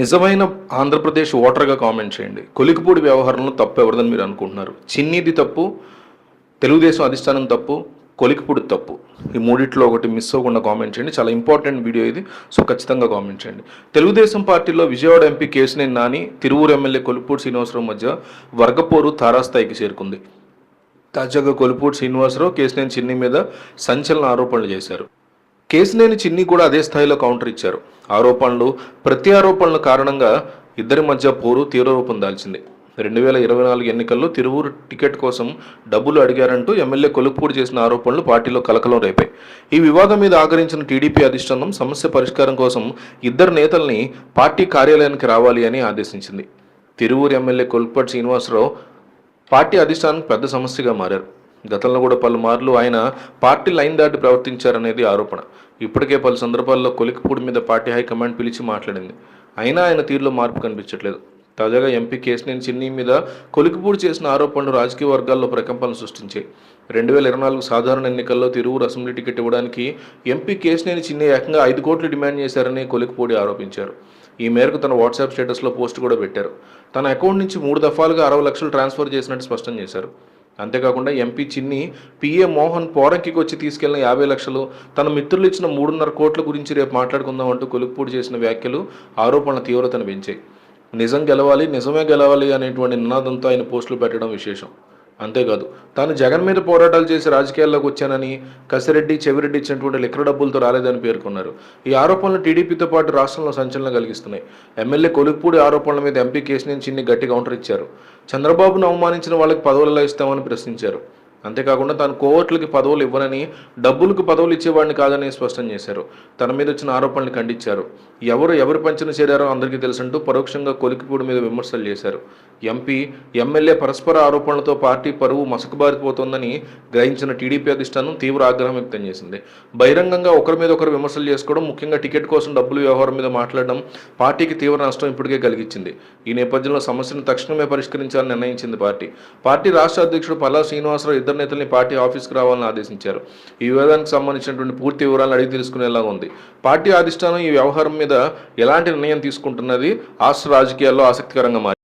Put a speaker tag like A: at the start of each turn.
A: నిజమైన ఆంధ్రప్రదేశ్ ఓటర్గా కామెంట్ చేయండి. కొలికిపూడి వ్యవహారంలో తప్పు ఎవరిదని మీరు అనుకుంటున్నారు? చిన్నీది తప్పు తెలుగుదేశం అధిష్టానం తప్పు కొలికిపూడి తప్పు. ఈ మూడిట్లో ఒకటి మిస్ అవ్వకుండా కామెంట్ చేయండి. చాలా ఇంపార్టెంట్ వీడియో ఇది సో ఖచ్చితంగా కామెంట్ చేయండి. తెలుగుదేశం పార్టీలో విజయవాడ ఎంపీ కేశినేని నాని తిరువూరు ఎమ్మెల్యే కొలిపూడి శ్రీనివాసరావు మధ్య వర్గపోరు తారాస్థాయికి చేరుకుంది. తాజాగా కొలిపూడి శ్రీనివాసరావు కేసునేని చిన్ని మీద సంచలన ఆరోపణలు చేశారు. కేసులేని చిన్ని కూడా అదే స్థాయిలో కౌంటర్ ఇచ్చారు. ఆరోపణలు ప్రతి కారణంగా ఇద్దరి మధ్య పోరు తీవ్ర రూపం దాల్చింది. రెండు వేల ఇరవై నాలుగు ఎన్నికల్లో తిరువూరు టికెట్ కోసం డబ్బులు అడిగారంటూ ఎమ్మెల్యే కొలుపూడి చేసిన ఆరోపణలు పార్టీలో కలకలం రేపాయి. ఈ వివాదం మీద ఆగరించిన టీడీపీ అధిష్టానం సమస్య పరిష్కారం కోసం ఇద్దరు నేతల్ని పార్టీ కార్యాలయానికి రావాలి అని ఆదేశించింది. తిరువూరు ఎమ్మెల్యే కొలుపూడి శ్రీనివాసరావు పార్టీ అధిష్టానం పెద్ద సమస్యగా మారారు. గతంలో కూడా పలుమార్లు ఆయన పార్టీ లైన్ దాటి ప్రవర్తించారనేది ఆరోపణ. ఇప్పటికే పలు సందర్భాల్లో కొలికిపూడి మీద పార్టీ హైకమాండ్ పిలిచి మాట్లాడింది. అయినా ఆయన తీరులో మార్పు కనిపించట్లేదు. తాజాగా ఎంపీ కేసినేని చిన్ని మీద కొలికిపూడి చేసిన ఆరోపణలు రాజకీయ వర్గాల్లో ప్రకంపనలు సృష్టించాయి. రెండు వేల ఇరవై నాలుగు సాధారణ ఎన్నికల్లో తిరువురు అసెంబ్లీ టికెట్ ఇవ్వడానికి ఎంపీ కేసినేని చిన్ని ఏకంగా ఐదు కోట్లు డిమాండ్ చేశారని కొలికిపూడి ఆరోపించారు. ఈ మేరకు తన వాట్సాప్ స్టేటస్లో పోస్ట్ కూడా పెట్టారు. తన అకౌంట్ నుంచి మూడు దఫాలుగా అరవై లక్షలు ట్రాన్స్ఫర్ చేసినట్టు స్పష్టం చేశారు. అంతేకాకుండా ఎంపీ చిన్ని పిఏ మోహన్ పోరంకికి వచ్చి తీసుకెళ్ళిన యాభై లక్షలు తన మిత్రులు ఇచ్చిన మూడున్నర కోట్ల గురించి రేపు మాట్లాడుకుందాం అంటూ కొలుపుపూడి చేసిన వ్యాఖ్యలు ఆరోపణల తీవ్రతను పెంచాయి. నిజం గెలవాలి నిజమే గెలవాలి అనేటువంటి నినాదంతో ఆయన పోస్టులు పెట్టడం విశేషం. అంతేకాదు తాను జగన్ మీద పోరాటాలు చేసి రాజకీయాల్లోకి వచ్చానని కసిరెడ్డి చెవిరెడ్డి ఇచ్చినటువంటి లిక్కర డబ్బులతో రాలేదని పేర్కొన్నారు. ఈ ఆరోపణలు టీడీపీతో పాటు రాష్ట్రంలో సంచలనం కలిగిస్తున్నాయి. ఎమ్మెల్యే కొలుపుపూడి ఆరోపణల మీద ఎంపీ కేసుని చిన్ని గట్టి కౌంటర్ ఇచ్చారు. చంద్రబాబును అవమానించిన వాళ్ళకి పదవులు ఎలా ఇస్తామని ప్రశ్నించారు. అంతేకాకుండా తాను కోవట్లకి పదవులు ఇవ్వనని డబ్బులకు పదవులు ఇచ్చేవాడిని కాదని స్పష్టం చేశారు. తన మీద వచ్చిన ఆరోపణలు ఖండించారు. ఎవరు ఎవరు పంచిన చేరారో అందరికీ తెలుసంటూ పరోక్షంగా కొలికిపూడి మీద విమర్శలు చేశారు. ఎంపీ ఎమ్మెల్యే పరస్పర ఆరోపణలతో పార్టీ పరువు మసకబారిపోతోందని గ్రహించిన టీడీపీ అధిష్టానం తీవ్ర ఆగ్రహం వ్యక్తం చేసింది. బహిరంగంగా ఒకరి మీద ఒకరు విమర్శలు చేసుకోవడం ముఖ్యంగా టికెట్ కోసం డబ్బులు వ్యవహారం మీద మాట్లాడడం పార్టీకి తీవ్ర నష్టం ఇప్పటికే కలిగించింది. ఈ నేపథ్యంలో సమస్యను తక్షణమే పరిష్కరించాలని నిర్ణయించింది పార్టీ. పార్టీ రాష్ట్ర అధ్యక్షుడు పల్లా శ్రీనివాసరావు ఇద్దరు నేతల్ని పార్టీ ఆఫీస్కి రావాలని ఆదేశించారు. ఈ వివాదానికి సంబంధించినటువంటి పూర్తి వివరాలను అడిగి తెలుసుకునేలాగా ఉంది. పార్టీ అధిష్టానం ఈ వ్యవహారం మీద ఎలాంటి నిర్ణయం తీసుకుంటున్నది? రాష్ట్ర రాజకీయాల్లో ఆసక్తికరంగా మారింది.